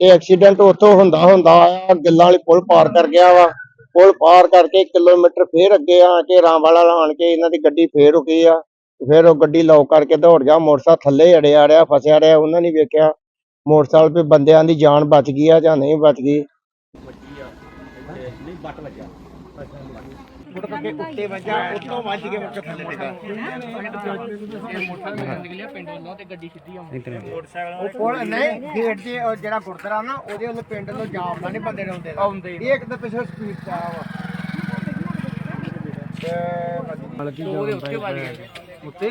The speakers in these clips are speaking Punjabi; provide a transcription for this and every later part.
ਇਹ ਐਕਸੀਡੈਂਟ ਉੱਥੋਂ ਹੁੰਦਾ ਹੁੰਦਾ ਆਇਆ ਗਿੱਲਾਂ ਵਾਲੀ ਪੁਲ ਪਾਰ ਕਰ ਗਿਆ ਵਾ। ਪੁਲ ਪਾਰ ਕਰਕੇ ਕਿਲੋਮੀਟਰ ਫੇਰ ਅੱਗੇ ਆ ਕੇ ਰਾਮਵਾਲਾ ਲਾਣ ਕੇ ਇਹਨਾਂ ਦੀ ਗੱਡੀ ਫੇਰ ਰੁਕੀ ਆ। ਫਿਰ ਉਹ ਗੱਡੀ ਲੌਕ ਕਰਕੇ ਦੌੜ ਗਿਆ, ਮੋਟਰਸਾਈਕਲ ਥੱਲੇ ਅੜਿਆ ਰਿਹਾ ਫਸਿਆ ਰਿਹਾ ਉਹਨਾਂ ਨੇ ਵੇਖਿਆ ਮੋਟਰਸਾਈਕਲ ਤੇ ਬੰਦਿਆਂ ਦੀ ਜਾਨ ਬਚ ਗਈ ਆ ਜਾਂ ਨਹੀਂ ਬਚ ਗਈ। ਅੱਗੇ ਉੱਤੇ ਵੱਜਾ ਉੱਤੋਂ ਵੱਜ ਕੇ ਮੁੜ ਕੇ ਥੱਲੇ ਡਿੱਗਾ ਉਹ ਕੋਲ ਨਹੀਂ ਗੇਟ ਦੇ ਉਹ ਜਿਹੜਾ ਗੁਰਦੁਆਰਾ ਨਾ ਉਹਦੇ ਵੱਲ ਪਿੰਡ ਤੋਂ ਜਾਮਦਾ ਨਹੀਂ ਬੰਦੇ ਨੇ ਆਉਂਦੇ ਆਉਂਦੇ ਇਹ ਇੱਕ ਤਾਂ ਪਿਛੇ ਸਪੀਡ ਤੇ ਆਇਆ ਵਾ ਤੇ ਵੱਜ ਗਿਆ। ਉੱਤੇ?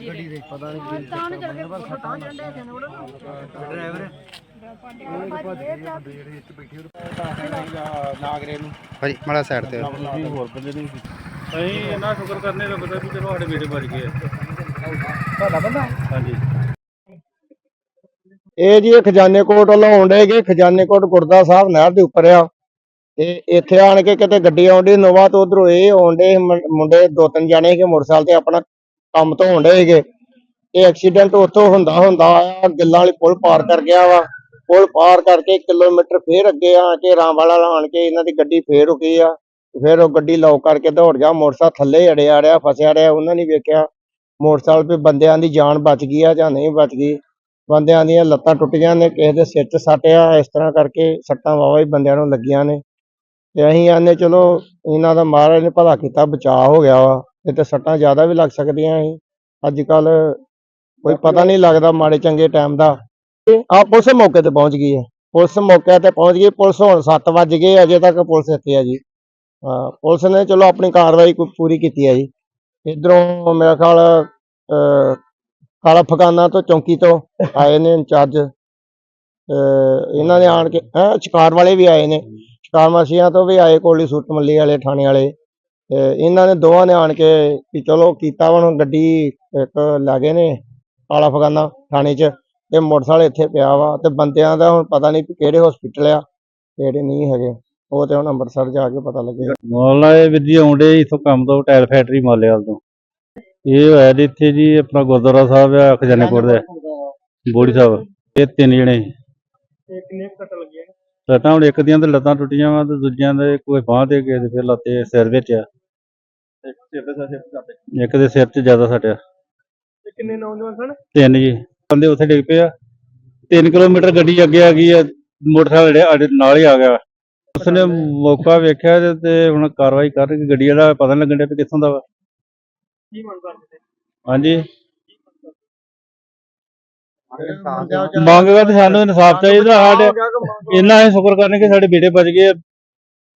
ਗੱਡੀ ਦੇ ਪਤਾ ਨਹੀਂ ਡਰਾਈਵਰ ਨਾਗਰੇ ਨੂੰ ਭਾਜੀ ਮਾੜਾ ਸਾਈਡ ਤੇ ਜੀ ਹੋਰ ਬੰਦੇ ਨਹੀਂ ਅਸੀਂ ਇਹਨਾਂ ਸ਼ੁਕਰ ਕਰਨੇ ਲੱਗਦਾ ਵੀ ਚਲੋ ਸਾਡੇ ਬੇਟੇ ਬਚ ਗਏ ਤੁਹਾਡਾ ਬੰਦਾ ਹਾਂਜੀ। ਇਹ ਜੀ ਇਹ ਖਜ਼ਾਨੇ ਕੋਟ ਵੱਲੋਂ ਆਉਂਦੇਗੇ ਖਜ਼ਾਨੇ ਕੋਟ ਗੁਰਦਾ ਸਾਹਿਬ ਨਹਿਰ ਦੇ ਉੱਪਰ ਆ। ਤੇ ਇੱਥੇ ਆਣ ਕੇ ਕਿਤੇ ਗੱਡੀ ਆਉਂਦੀ ਨੋਵਾ ਤੋਂ ਉਧਰੋਂ ਇਹ ਆਉਂਦੇ ਮੁੰਡੇ ਦੋ ਤਿੰਨ ਜਾਣੇ ਕਿ ਮੋਟਰਸਾਈਕਲ ਤੇ ਆਪਣਾ ਕੰਮ ਤੋਂ ਆਉਂਦੇ ਸੀਗੇ। ਇਹ ਐਕਸੀਡੈਂਟ ਉੱਥੋਂ ਹੁੰਦਾ ਹੁੰਦਾ ਆਇਆ ਗਿੱਲਾਂ ਵਾਲੀ ਪੁਲ ਪਾਰ ਕਰ ਗਿਆ ਵਾ। ਪੁਲ ਪਾਰ ਕਰਕੇ ਕਿਲੋਮੀਟਰ ਫੇਰ ਅੱਗੇ ਆ ਕੇ ਰਾਮਵਾਲਾ ਲਾਣ ਕੇ ਇਹਨਾਂ ਦੀ ਗੱਡੀ ਫੇਰ ਰੁਕੀ ਆ। ਫਿਰ ਉਹ ਗੱਡੀ ਲੌਕ ਕਰਕੇ ਦੌੜ ਗਿਆ। ਮੋਟਰਸਾਈਕਲ ਥੱਲੇ ਅੜਿਆ ਰਿਹਾ ਫਸਿਆ ਰਿਹਾ ਉਹਨਾਂ ਨੇ ਵੇਖਿਆ ਮੋਟਰਸਾਈਕਲ ਤੇ ਬੰਦਿਆਂ ਦੀ ਜਾਨ ਬਚ ਗਈ ਆ ਜਾਂ ਨਹੀਂ ਬਚ ਗਈ। ਬੰਦਿਆਂ ਦੀਆਂ ਲੱਤਾਂ ਟੁੱਟੀਆਂ ਨੇ, ਕਿਸੇ ਦੇ ਸਿਰ 'ਚ ਸੱਟ ਆ, ਇਸ ਤਰ੍ਹਾਂ ਕਰਕੇ ਸੱਟਾਂ ਵਾਵਾ ਹੀ ਬੰਦਿਆਂ ਨੂੰ ਲੱਗੀਆਂ ਨੇ। ਤੇ ਅਸੀਂ ਆਨੇ ਚਲੋ, ਇਹਨਾਂ ਦਾ ਮਹਾਰਾਜ ਨੇ ਭਲਾ ਕੀਤਾ, ਬਚਾਅ ਹੋ ਗਿਆ ਵਾ, ਇਹ ਤੇ ਸੱਟਾਂ ਜ਼ਿਆਦਾ ਵੀ ਲੱਗ ਸਕਦੀਆਂ ਸੀ। ਅੱਜ ਕੱਲ ਕੋਈ ਪਤਾ ਨਹੀਂ ਲੱਗਦਾ ਮਾੜੇ ਚੰਗੇ ਟਾਈਮ ਦਾ। ਆ ਪੁਲਿਸ ਮੌਕੇ ਤੇ ਪਹੁੰਚ ਗਈ ਹੈ। ਪੁਲਿਸ ਮੌਕੇ ਤੇ ਪਹੁੰਚ ਗਈ। ਪੁਲਿਸ ਹੁਣ 7 ਵਜ ਗਏ, ਅਜੇ ਤੱਕ ਪੁਲਿਸ ਇੱਥੇ ਆ ਜੀ। ਹਾਂ ਪੁਲਿਸ ਨੇ ਚਲੋ ਆਪਣੀ ਕਾਰਵਾਈ ਪੂਰੀ ਕੀਤੀ ਹੈ ਜੀ। ਇਧਰੋਂ ਮੇਰਾ ਖਿਆਲ ਕਾਲਾ ਫਗਾਨਾ ਤੋਂ ਚੌਂਕੀ ਤੋਂ ਆਏ ਨੇ ਇੰਚਾਰਜ। ਅਹ ਇਹਨਾਂ ਨੇ ਆਣ ਕੇ, ਹੈਂ, ਸ਼ਿਕਾਰ ਵਾਲੇ ਵੀ ਆਏ ਨੇ। ਸ਼ਿਕਾਰ ਮਾਸੀਆਂ ਤੋਂ ਵੀ ਆਏ ਕੋਲੀ ਸੂਟ ਮੱਲੀ ਵਾਲੇ, ਥਾਣੇ ਵਾਲੇ। ਤੇ ਇਹਨਾਂ ਨੇ ਦੋਵਾਂ ਨੇ ਆਣ ਕੇ ਵੀ ਚਲੋ ਕੀਤਾ ਹੁਣ ਗੱਡੀ ਇੱਕ ਲੈ ਗਏ ਨੇ ਕਾਲਾ ਫਗਾਨਾ ਥਾਣੇ 'ਚ। ਤੇ ਮੋਟਰਸਾਈਕਲ ਇੱਥੇ ਪਿਆ ਵਾ ਤੇ ਬੰਦਿਆਂ ਦਾ ਹੁਣ ਪਤਾ ਨਹੀਂ ਕਿਹੜੇ ਹਸਪੀਟਲ ਆ ਕਿਹੜੇ ਨਹੀਂ ਹੈਗੇ ਉਹ ਤੇ ਹੁਣ ਅੰਮ੍ਰਿਤਸਰ ਜਾ ਕੇ ਪਤਾ ਲੱਗੇਗਾ ਮੌਲਾ ਇਹ ਜੀ ਆਉਂਦੇ ਇਥੋਂ ਕੰਮ ਤੋਂ ਟਾਇਰ ਫੈਕਟਰੀ ਮਾਲੇਵਾਲ ਤੋਂ। ਇਹ ਹੋਇਆ ਜੀ ਇੱਥੇ ਜੀ ਆਪਣਾ ਗੁਰਦੁਆਰਾ ਸਾਹਿਬ ਆ ਖਜ਼ਾਨੇਪੁਰ ਦੇ ਬੋੜੀ ਸਾਹਿਬ ਇਹ ਤਿੰਨ ਜਣੇ। ਕਿੰਨੇ ਕੱਟ ਲੱਗਿਆ? ਲੱਤਾਂ ਹੁਣ ਇੱਕ ਦੀਆਂ ਤੇ ਲੱਤਾਂ ਟੁੱਟੀਆਂ ਵਾ ਤੇ ਦੂਜਿਆਂ ਦੇ ਕੋਈ ਬਾਂਹ ਤੇ ਕਿਸੇ ਦੇ ਫਿਰ ਲੱਤੇ ਸਿਰ ਵਿੱਚ ਆ। ਸਿਰ ਦੇ ਸਿਰ ਤੇ। ਇੱਕ ਦੇ ਸਿਰ 'ਚ ਜ਼ਿਆਦਾ ਸੱਟਿਆ ਤੇ ਕਿੰਨੇ ਨੌਜਵਾਨ ਸਨ? ਤਿੰਨ ਜੀ। ਬੰਦੇ ਉੱਥੇ ਡਿੱਗ ਪਏ ਆ। 3 ਕਿਲੋਮੀਟਰ ਗੱਡੀ ਅੱਗੇ ਆ ਗਈ ਆ ਮੋਟਰਸਾਈਕਲ ਜਿਹੜੇ ਸਾਡੇ ਨਾਲ ਹੀ ਆ ਗਿਆ। ਉਸਨੇ ਮੌਕਾ ਵੇਖਿਆ ਤੇ- ਤੇ ਹੁਣ ਕਾਰਵਾਈ ਕਰ ਰਹੀ ਗੱਡੀ ਵਾਲਾ ਪਤਾ ਨੀ ਲੱਗਣ ਡਿਆ ਵੀ ਕਿੱਥੋਂ ਦਾ ਵਾ। ਕੀ ਮੰਗ ਕਰਦੇ ਹਾਂਜੀ। ਮੰਗ ਕਰਦੇ ਸਾਨੂੰ ਇਨਸਾਫ ਚਾਹੀਦਾ ਸਾਡੇ ਇੰਨਾ ਹੀ ਸ਼ੁਕਰ ਕਰਨੇ ਕਿ ਸਾਡੇ ਬੇਟੇ ਬਚ ਗਏ ਆ।